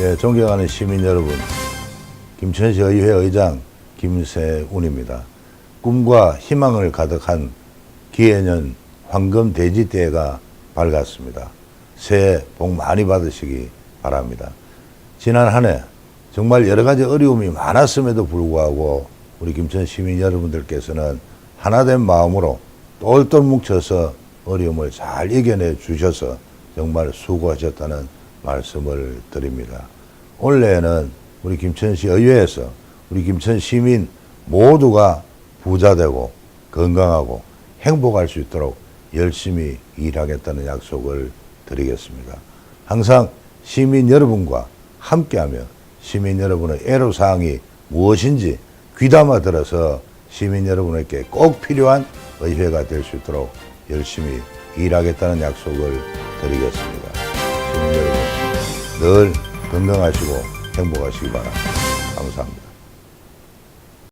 예, 존경하는 시민 여러분, 김천시 의회 의장 김세운입니다. 꿈과 희망을 가득한 기해년 황금 돼지 때가 밝았습니다. 새해 복 많이 받으시기 바랍니다. 지난 한 해 정말 여러 가지 어려움이 많았음에도 불구하고 우리 김천 시민 여러분들께서는 하나된 마음으로 똘똘 뭉쳐서 어려움을 잘 이겨내 주셔서 정말 수고하셨다는 말씀을 드립니다. 올해에는 우리 김천시 의회에서 우리 김천 시민 모두가 부자되고 건강하고 행복할 수 있도록 열심히 일하겠다는 약속을 드리겠습니다. 항상 시민 여러분과 함께하며 시민 여러분의 애로사항이 무엇인지 귀담아 들어서 시민 여러분에게 꼭 필요한 의회가 될 수 있도록 열심히 일하겠다는 약속을 드리겠습니다. 시민 여러분, 늘 건강하시고 행복하시기 바랍니다. 감사합니다.